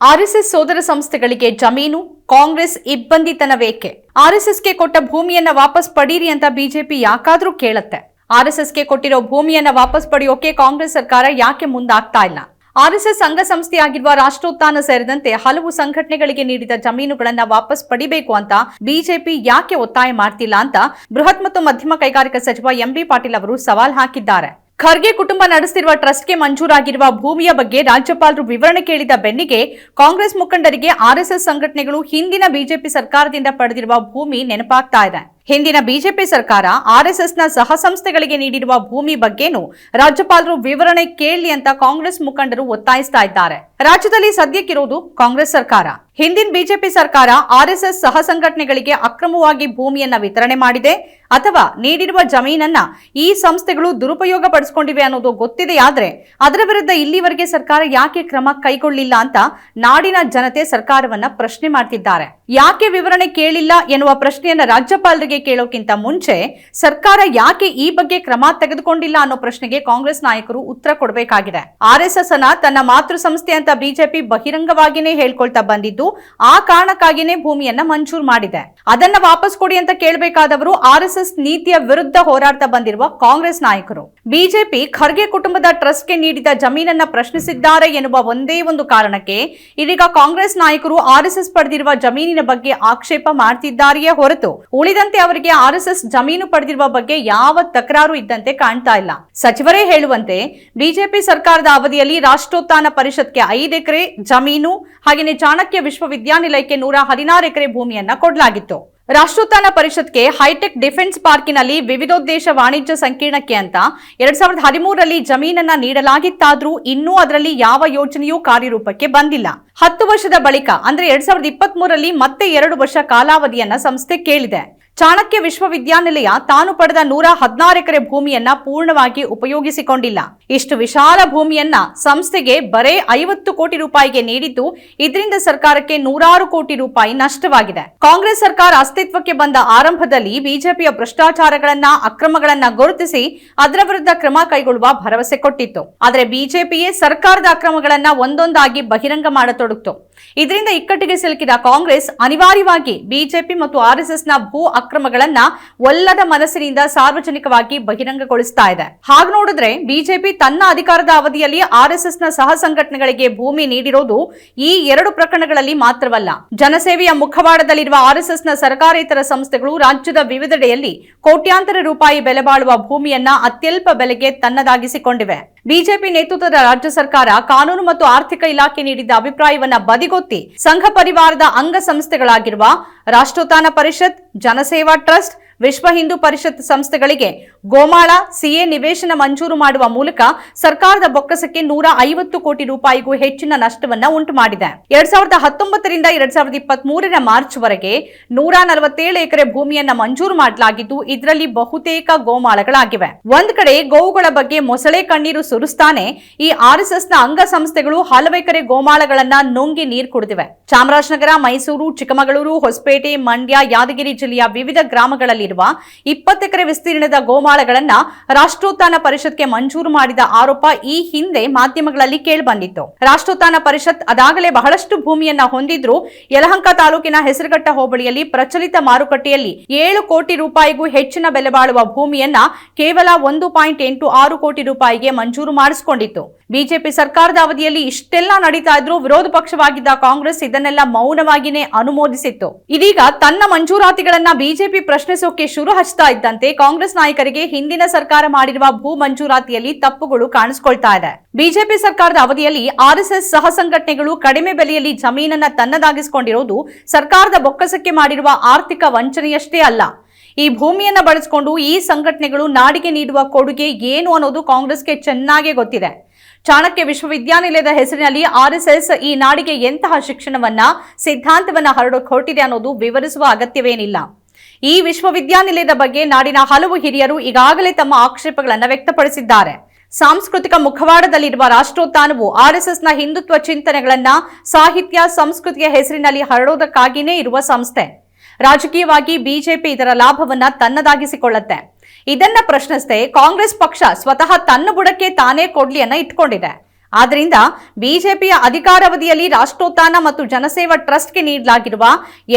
RSS ಸೋದರ ಸಂಸ್ಥೆಗಳಿಗೆ ಜಮೀನು, ಕಾಂಗ್ರೆಸ್ ಇಬ್ಬಂದಿತನವೇಕೆ ಆರ್ಎಸ್ಎಸ್ಗೆ ಕೊಟ್ಟ ಭೂಮಿಯನ್ನ ವಾಪಸ್ ಪಡೀರಿ ಅಂತ ಬಿಜೆಪಿ ಯಾಕಾದ್ರೂ ಕೇಳತ್ತೆ. ಆರ್ಎಸ್ಎಸ್ಗೆ ಕೊಟ್ಟಿರೋ ಭೂಮಿಯನ್ನ ವಾಪಸ್ ಪಡೆಯೋಕೆ ಕಾಂಗ್ರೆಸ್ ಸರ್ಕಾರ ಯಾಕೆ ಮುಂದಾಗ್ತಾ ಇಲ್ಲ? ಆರ್ಎಸ್ಎಸ್ ಸಂಘಸಂಸ್ಥೆಯಾಗಿರುವ ರಾಷ್ಟ್ರೋತ್ಥಾನ ಸೇರಿದಂತೆ ಹಲವು ಸಂಘಟನೆಗಳಿಗೆ ನೀಡಿದ ಜಮೀನುಗಳನ್ನ ವಾಪಸ್ ಪಡಿಬೇಕು ಅಂತ ಬಿಜೆಪಿ ಯಾಕೆ ಒತ್ತಾಯ ಮಾಡ್ತಿಲ್ಲ ಅಂತ ಬೃಹತ್ ಮತ್ತು ಮಧ್ಯಮ ಕೈಗಾರಿಕಾ ಸಚಿವ ಎಂಬಿ ಪಾಟೀಲ್ ಅವರು ಸವಾಲ್ ಹಾಕಿದ್ದಾರೆ. ಖರ್ಗೆ ಕುಟುಂಬ ನಡೆಸುತ್ತಿರುವ ಟ್ರಸ್ಟ್ಗೆ ಮಂಜೂರಾಗಿರುವ ಭೂಮಿಯ ಬಗ್ಗೆ ರಾಜ್ಯಪಾಲರು ವಿವರಣೆ ಕೇಳಿದ ಬೆನ್ನಿಗೆ ಕಾಂಗ್ರೆಸ್ ಮುಖಂಡರಿಗೆ ಆರ್ಎಸ್ಎಸ್ ಸಂಘಟನೆಗಳು ಹಿಂದಿನ ಬಿಜೆಪಿ ಸರ್ಕಾರದಿಂದ ಪಡೆದಿರುವ ಭೂಮಿ ನೆನಪಾಗ್ತಾ ಇದೆ. ಹಿಂದಿನ ಬಿಜೆಪಿ ಸರ್ಕಾರ ಆರ್ಎಸ್ಎಸ್ನ ಸಹ ಸಂಸ್ಥೆಗಳಿಗೆ ನೀಡಿರುವ ಭೂಮಿ ಬಗ್ಗೆನೂ ರಾಜ್ಯಪಾಲರು ವಿವರಣೆ ಕೇಳಲಿ ಅಂತ ಕಾಂಗ್ರೆಸ್ ಮುಖಂಡರು ಒತ್ತಾಯಿಸ್ತಾ ಇದ್ದಾರೆ. ರಾಜ್ಯದಲ್ಲಿ ಸದ್ಯಕ್ಕಿರುವುದು ಕಾಂಗ್ರೆಸ್ ಸರ್ಕಾರ. ಹಿಂದಿನ ಬಿಜೆಪಿ ಸರ್ಕಾರ ಆರ್ಎಸ್ಎಸ್ ಸಹ ಸಂಘಟನೆಗಳಿಗೆ ಅಕ್ರಮವಾಗಿ ಭೂಮಿಯನ್ನ ವಿತರಣೆ ಮಾಡಿದೆ ಅಥವಾ ನೀಡಿರುವ ಜಮೀನನ್ನ ಈ ಸಂಸ್ಥೆಗಳು ದುರುಪಯೋಗ ಪಡಿಸಿಕೊಂಡಿವೆ ಅನ್ನೋದು ಗೊತ್ತಿದೆಯಾದ್ರೆ ಅದರ ವಿರುದ್ಧ ಇಲ್ಲಿವರೆಗೆ ಸರ್ಕಾರ ಯಾಕೆ ಕ್ರಮ ಕೈಗೊಳ್ಳಿಲ್ಲ ಅಂತ ನಾಡಿನ ಜನತೆ ಸರ್ಕಾರವನ್ನ ಪ್ರಶ್ನೆ ಮಾಡ್ತಿದ್ದಾರೆ. ಯಾಕೆ ವಿವರಣೆ ಕೇಳಿಲ್ಲ ಎನ್ನುವ ಪ್ರಶ್ನೆಯನ್ನ ರಾಜ್ಯಪಾಲರಿಗೆ ಕೇಳೋಕ್ಕಿಂತ ಮುಂಚೆ ಸರ್ಕಾರ ಯಾಕೆ ಈ ಬಗ್ಗೆ ಕ್ರಮ ತೆಗೆದುಕೊಂಡಿಲ್ಲ ಅನ್ನೋ ಪ್ರಶ್ನೆಗೆ ಕಾಂಗ್ರೆಸ್ ನಾಯಕರು ಉತ್ತರ ಕೊಡಬೇಕಾಗಿದೆ. ಆರ್ಎಸ್ಎಸ್ ಅನ್ನ ತನ್ನ ಮಾತೃ ಸಂಸ್ಥೆ ಅಂತ ಬಿಜೆಪಿ ಬಹಿರಂಗವಾಗಿನೇ ಹೇಳ್ಕೊಳ್ತಾ ಬಂದಿದ್ದು ಆ ಕಾರಣಕ್ಕಾಗಿನೇ ಭೂಮಿಯನ್ನ ಮಂಜೂರು ಮಾಡಿದೆ. ಅದನ್ನ ವಾಪಸ್ ಕೊಡಿ ಅಂತ ಕೇಳಬೇಕಾದವರು ಆರ್ಎಸ್ಎಸ್ ನೀತಿಯ ವಿರುದ್ಧ ಹೋರಾಡ್ತಾ ಬಂದಿರುವ ಕಾಂಗ್ರೆಸ್ ನಾಯಕರು. ಬಿಜೆಪಿ ಖರ್ಗೆ ಕುಟುಂಬದ ಟ್ರಸ್ಟ್ಗೆ ನೀಡಿದ ಜಮೀನನ್ನ ಪ್ರಶ್ನಿಸಿದ್ದಾರೆ ಎನ್ನುವ ಒಂದೇ ಒಂದು ಕಾರಣಕ್ಕೆ ಇದೀಗ ಕಾಂಗ್ರೆಸ್ ನಾಯಕರು ಆರ್ಎಸ್ಎಸ್ ಪಡೆದಿರುವ ಜಮೀನಿನ ಬಗ್ಗೆ ಆಕ್ಷೇಪ ಮಾಡ್ತಿದ್ದಾರೆಯೇ ಹೊರತು ಉಳಿದಂತೆ ಅವರಿಗೆ ಆರ್ಎಸ್ಎಸ್ ಜಮೀನು ಪಡೆದಿರುವ ಬಗ್ಗೆ ಯಾವ ತಕರಾರು ಇದ್ದಂತೆ ಕಾಣ್ತಾ ಇಲ್ಲ. ಸಚಿವರೇ ಹೇಳುವಂತೆ ಬಿಜೆಪಿ ಸರ್ಕಾರದ ಅವಧಿಯಲ್ಲಿ ರಾಷ್ಟ್ರೋತ್ಥಾನ ಪರಿಷತ್ಗೆ ಐದು ಎಕರೆ ಜಮೀನು ಹಾಗೆಯೇ ಚಾಣಕ್ಯ ವಿಶ್ವವಿದ್ಯಾನಿಲಯಕ್ಕೆ ನೂರ ಹದಿನಾರು ಎಕರೆ ಭೂಮಿಯನ್ನ ಕೊಡಲಾಗಿತ್ತು. ರಾಷ್ಟ್ರೋತ್ಥಾನ ಪರಿಷತ್ಗೆ ಹೈಟೆಕ್ ಡಿಫೆನ್ಸ್ ಪಾರ್ಕಿನಲ್ಲಿ ವಿವಿಧೋದ್ದೇಶ ವಾಣಿಜ್ಯ ಸಂಕೀರ್ಣಕ್ಕೆ ಅಂತ ಎರಡ್ ಸಾವಿರದ ಹದಿಮೂರರಲ್ಲಿ ಜಮೀನನ್ನ ನೀಡಲಾಗಿತ್ತಾದ್ರೂ ಇನ್ನೂ ಅದರಲ್ಲಿ ಯಾವ ಯೋಜನೆಯೂ ಕಾರ್ಯರೂಪಕ್ಕೆ ಬಂದಿಲ್ಲ. ಹತ್ತು ವರ್ಷದ ಬಳಿಕ ಅಂದ್ರೆ ಎರಡ್ ಸಾವಿರದ ಇಪ್ಪತ್ತ್ ಮೂರರಲ್ಲಿ ಮತ್ತೆ ಎರಡು ವರ್ಷ ಕಾಲಾವಧಿಯನ್ನ ಸಂಸ್ಥೆ ಕೇಳಿದೆ. ಚಾಣಕ್ಯ ವಿಶ್ವವಿದ್ಯಾನಿಲಯ ತಾನು ಪಡೆದ ನೂರ ಹದಿನಾರು ಎಕರೆ ಭೂಮಿಯನ್ನ ಪೂರ್ಣವಾಗಿ ಉಪಯೋಗಿಸಿಕೊಂಡಿಲ್ಲ. ಇಷ್ಟು ವಿಶಾಲ ಭೂಮಿಯನ್ನ ಸಂಸ್ಥೆಗೆ ಬರೇ ಐವತ್ತು ಕೋಟಿ ರೂಪಾಯಿಗೆ ನೀಡಿದ್ದು ಇದರಿಂದ ಸರ್ಕಾರಕ್ಕೆ ನೂರಾರು ಕೋಟಿ ರೂಪಾಯಿ ನಷ್ಟವಾಗಿದೆ. ಕಾಂಗ್ರೆಸ್ ಸರ್ಕಾರ ಅಸ್ತಿತ್ವಕ್ಕೆ ಬಂದ ಆರಂಭದಲ್ಲಿ ಬಿಜೆಪಿಯ ಭ್ರಷ್ಟಾಚಾರಗಳನ್ನ, ಅಕ್ರಮಗಳನ್ನ ಗುರುತಿಸಿ ಅದರ ವಿರುದ್ಧ ಕ್ರಮ ಕೈಗೊಳ್ಳುವ ಭರವಸೆ ಕೊಟ್ಟಿತ್ತು. ಆದರೆ ಬಿಜೆಪಿಯೇ ಸರ್ಕಾರದ ಅಕ್ರಮಗಳನ್ನ ಒಂದೊಂದಾಗಿ ಬಹಿರಂಗ ಮಾಡತೊಡಗಿತು ಇದರಿಂದ ಇಕ್ಕಟ್ಟಿಗೆ ಸಿಲುಕಿದ ಕಾಂಗ್ರೆಸ್ ಅನಿವಾರ್ಯವಾಗಿ ಬಿಜೆಪಿ ಮತ್ತು ಆರ್ಎಸ್ಎಸ್ನ ಭೂ ಅಕ್ರಮಗಳನ್ನ ಒಲ್ಲದ ಮನಸ್ಸಿನಿಂದ ಸಾರ್ವಜನಿಕವಾಗಿ ಬಹಿರಂಗಗೊಳಿಸ್ತಾ ಇದೆ. ಹಾಗೆ ನೋಡಿದ್ರೆ ಬಿಜೆಪಿ ತನ್ನ ಅಧಿಕಾರದ ಅವಧಿಯಲ್ಲಿ ಆರ್ಎಸ್ಎಸ್ನ ಸಹ ಸಂಘಟನೆಗಳಿಗೆ ಭೂಮಿ ನೀಡಿರೋದು ಈ ಎರಡು ಪ್ರಕರಣಗಳಲ್ಲಿ ಮಾತ್ರವಲ್ಲ. ಜನಸೇವೆಯ ಮುಖವಾಡದಲ್ಲಿರುವ ಆರ್ಎಸ್ಎಸ್ನ ಸರ್ಕಾರೇತರ ಸಂಸ್ಥೆಗಳು ರಾಜ್ಯದ ವಿವಿಧೆಡೆಯಲ್ಲಿ ಕೋಟ್ಯಾಂತರ ರೂಪಾಯಿ ಬೆಲೆ ಬಾಳುವ ಭೂಮಿಯನ್ನ ಅತ್ಯಲ್ಪ ಬೆಲೆಗೆ ತನ್ನದಾಗಿಸಿಕೊಂಡಿವೆ. ಬಿಜೆಪಿ ನೇತೃತ್ವದ ರಾಜ್ಯ ಸರ್ಕಾರ ಕಾನೂನು ಮತ್ತು ಆರ್ಥಿಕ ಇಲಾಖೆ ನೀಡಿದ್ದ ಅಭಿಪ್ರಾಯವನ್ನ ಬದಿಗೊತ್ತಿ ಸಂಘ ಪರಿವಾರದ ಅಂಗ ಸಂಸ್ಥೆಗಳಾಗಿರುವ ರಾಷ್ಟ್ರೋತ್ಥಾನ ಪರಿಷತ್, ಜನಸೇವಾ ಟ್ರಸ್ಟ್ ವಿಶ್ವ ಹಿಂದೂ ಪರಿಷತ್ ಸಂಸ್ಥೆಗಳಿಗೆ ಗೋಮಾಳ, ಸಿಎ ನಿವೇಶನ ಮಂಜೂರು ಮಾಡುವ ಮೂಲಕ ಸರ್ಕಾರದ ಬೊಕ್ಕಸಕ್ಕೆ ನೂರ ಐವತ್ತು ಕೋಟಿ ರೂಪಾಯಿಗೂ ಹೆಚ್ಚಿನ ನಷ್ಟವನ್ನ ಉಂಟು ಮಾಡಿದೆ ಎರಡ್ ಸಾವಿರದ ಹತ್ತೊಂಬತ್ತರಿಂದ ಎರಡ್ ಸಾವಿರದ ಇಪ್ಪತ್ತ್ ಮೂರರ ಮಾರ್ಚ್ ವರೆಗೆ ನೂರ ನಲವತ್ತೇಳು ಎಕರೆ ಭೂಮಿಯನ್ನ ಮಂಜೂರು ಮಾಡಲಾಗಿದ್ದು, ಇದರಲ್ಲಿ ಬಹುತೇಕ ಗೋಮಾಳಗಳಾಗಿವೆ. ಒಂದ್ ಕಡೆ ಗೋವುಗಳ ಬಗ್ಗೆ ಮೊಸಳೆ ಕಣ್ಣೀರು ಸುರಿಸ್ತಾನೆ, ಈ ಆರ್ಎಸ್ಎಸ್ನ ಅಂಗಸಂಸ್ಥೆಗಳು ಹಲವು ಎಕರೆ ಗೋಮಾಳಗಳನ್ನ ನುಂಗಿ ನೀರು ಕುಡಿದಿವೆ. ಚಾಮರಾಜನಗರ, ಮೈಸೂರು, ಚಿಕ್ಕಮಗಳೂರು, ಹೊಸಪೇಟೆ, ಮಂಡ್ಯ, ಯಾದಗಿರಿ ಜಿಲ್ಲೆಯ ವಿವಿಧ ಗ್ರಾಮಗಳಲ್ಲಿರುವ ಇಪ್ಪತ್ತೆಕರೆ ವಿಸ್ತೀರ್ಣದ ಗೋಮಾಳಗಳನ್ನ ರಾಷ್ಟ್ರೋತ್ಥಾನ ಪರಿಷತ್ಗೆ ಮಂಜೂರು ಮಾಡಿದ ಆರೋಪ ಈ ಹಿಂದೆ ಮಾಧ್ಯಮಗಳಲ್ಲಿ ಕೇಳಿಬಂದಿತ್ತು. ರಾಷ್ಟ್ರೋತ್ಥಾನ ಪರಿಷತ್ ಅದಾಗಲೇ ಬಹಳಷ್ಟು ಭೂಮಿಯನ್ನ ಹೊಂದಿದ್ರು ಯಲಹಂಕ ತಾಲೂಕಿನ ಹೆಸರುಘಟ್ಟ ಹೋಬಳಿಯಲ್ಲಿ ಪ್ರಚಲಿತ ಮಾರುಕಟ್ಟೆಯಲ್ಲಿ ಏಳು ಕೋಟಿ ರೂಪಾಯಿಗೂ ಹೆಚ್ಚಿನ ಬೆಲೆ ಬಾಳುವ ಭೂಮಿಯನ್ನ ಕೇವಲ ಒಂದು ಪಾಯಿಂಟ್ ಎಂಟು ಆರು ಕೋಟಿ ರೂಪಾಯಿಗೆ ಮಂಜೂರು ಮಾಡಿಸಿಕೊಂಡಿತ್ತು. ಬಿಜೆಪಿ ಸರ್ಕಾರದ ಅವಧಿಯಲ್ಲಿ ಇಷ್ಟೆಲ್ಲ ನಡೀತಾ ಇದ್ರು ವಿರೋಧ ಪಕ್ಷವಾಗಿದ್ದ ಕಾಂಗ್ರೆಸ್ ಇದನ್ನೆಲ್ಲ ಮೌನವಾಗಿನೇ ಅನುಮೋದಿಸಿತ್ತು. ಇದೀಗ ತನ್ನ ಮಂಜೂರಾತಿಗಳನ್ನ ಬಿಜೆಪಿ ಪ್ರಶ್ನಿಸೋಕೆ ಶುರು ಹಚ್ತಾ ಇದ್ದಂತೆ ಕಾಂಗ್ರೆಸ್ ನಾಯಕರಿಗೆ ಹಿಂದಿನ ಸರ್ಕಾರ ಮಾಡಿರುವ ಭೂ ಮಂಜೂರಾತಿಯಲ್ಲಿ ತಪ್ಪುಗಳು ಕಾಣಿಸಿಕೊಳ್ತಾ ಇದೆ. ಬಿಜೆಪಿ ಸರ್ಕಾರದ ಅವಧಿಯಲ್ಲಿ ಆರ್ಎಸ್ಎಸ್ ಸಹ ಸಂಘಟನೆಗಳು ಕಡಿಮೆ ಬೆಲೆಯಲ್ಲಿ ಜಮೀನನ್ನ ತನ್ನದಾಗಿಸಿಕೊಂಡಿರುವುದು ಸರ್ಕಾರದ ಬೊಕ್ಕಸಕ್ಕೆ ಮಾಡಿರುವ ಆರ್ಥಿಕ ವಂಚನೆಯಷ್ಟೇ ಅಲ್ಲ. ಈ ಭೂಮಿಯನ್ನ ಬಳಸಿಕೊಂಡು ಈ ಸಂಘಟನೆಗಳು ನಾಡಿಗೆ ನೀಡುವ ಕೊಡುಗೆ ಏನು ಅನ್ನೋದು ಕಾಂಗ್ರೆಸ್ಗೆ ಚೆನ್ನಾಗೇ ಗೊತ್ತಿದೆ. ಚಾಣಕ್ಯ ವಿಶ್ವವಿದ್ಯಾನಿಲಯದ ಹೆಸರಿನಲ್ಲಿ ಆರ್ಎಸ್ಎಸ್ ಈ ನಾಡಿಗೆ ಎಂತಹ ಶಿಕ್ಷಣವನ್ನ, ಸಿದ್ಧಾಂತವನ್ನ ಹರಡಕ್ಕೆ ಹೊರಟಿದೆ ಅನ್ನೋದು ವಿವರಿಸುವ ಅಗತ್ಯವೇನಿಲ್ಲ. ಈ ವಿಶ್ವವಿದ್ಯಾನಿಲಯದ ಬಗ್ಗೆ ನಾಡಿನ ಹಲವು ಹಿರಿಯರು ಈಗಾಗಲೇ ತಮ್ಮ ಆಕ್ಷೇಪಗಳನ್ನು ವ್ಯಕ್ತಪಡಿಸಿದ್ದಾರೆ. ಸಾಂಸ್ಕೃತಿಕ ಮುಖವಾಡದಲ್ಲಿರುವ ರಾಷ್ಟ್ರೋತ್ಥಾನವು ಆರ್ಎಸ್ಎಸ್ನ ಹಿಂದುತ್ವ ಚಿಂತನೆಗಳನ್ನ ಸಾಹಿತ್ಯ, ಸಂಸ್ಕೃತಿಯ ಹೆಸರಿನಲ್ಲಿ ಹರಡೋದಕ್ಕಾಗಿಯೇ ಇರುವ ಸಂಸ್ಥೆ. ರಾಜಕೀಯವಾಗಿ ಬಿಜೆಪಿ ಇದರ ಲಾಭವನ್ನ ತನ್ನದಾಗಿಸಿಕೊಳ್ಳುತ್ತೆ. ಇದನ್ನ ಪ್ರಶ್ನಿಸದೆ ಕಾಂಗ್ರೆಸ್ ಪಕ್ಷ ಸ್ವತಃ ತನ್ನ ಬುಡಕ್ಕೆ ತಾನೇ ಕೊಡ್ಲಿಯನ್ನ ಇಟ್ಕೊಂಡಿದೆ. ಆದ್ರಿಂದ ಬಿಜೆಪಿಯ ಅಧಿಕಾರಾವಧಿಯಲ್ಲಿ ರಾಷ್ಟ್ರೋತ್ಥಾನ ಮತ್ತು ಜನಸೇವಾ ಟ್ರಸ್ಟ್ಗೆ ನೀಡಲಾಗಿರುವ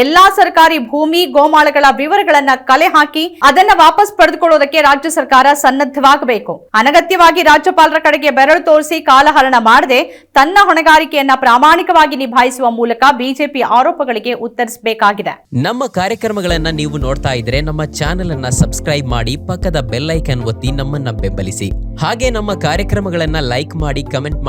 ಎಲ್ಲಾ ಸರ್ಕಾರಿ ಭೂಮಿ, ಗೋಮಾಳಗಳ ವಿವರಗಳನ್ನ ಕಲೆ ಹಾಕಿ ಅದನ್ನ ವಾಪಸ್ ಪಡೆದುಕೊಳ್ಳೋದಕ್ಕೆ ರಾಜ್ಯ ಸರ್ಕಾರ ಸನ್ನದ್ಧವಾಗಬೇಕು. ಅನಗತ್ಯವಾಗಿ ರಾಜ್ಯಪಾಲರ ಕಡೆಗೆ ಬೆರಳು ತೋರಿಸಿ ಕಾಲಹರಣ ಮಾಡದೆ ತನ್ನ ಹೊಣೆಗಾರಿಕೆಯನ್ನ ಪ್ರಾಮಾಣಿಕವಾಗಿ ನಿಭಾಯಿಸುವ ಮೂಲಕ ಬಿಜೆಪಿ ಆರೋಪಗಳಿಗೆ ಉತ್ತರಿಸಬೇಕಾಗಿದೆ. ನಮ್ಮ ಕಾರ್ಯಕ್ರಮಗಳನ್ನ ನೀವು ನೋಡ್ತಾ ಇದ್ರೆ ನಮ್ಮ ಚಾನೆಲ್ ಅನ್ನ ಸಬ್ಸ್ಕ್ರೈಬ್ ಮಾಡಿ ಪಕ್ಕದ ಬೆಲ್ಲೈಕನ್ ಒತ್ತಿ ನಮ್ಮನ್ನ ಬೆಂಬಲಿಸಿ. ಹಾಗೆ ನಮ್ಮ ಕಾರ್ಯಕ್ರಮಗಳನ್ನ ಲೈಕ್ ಮಾಡಿ, ಕಮೆಂಟ್ ಮಾಡಿ.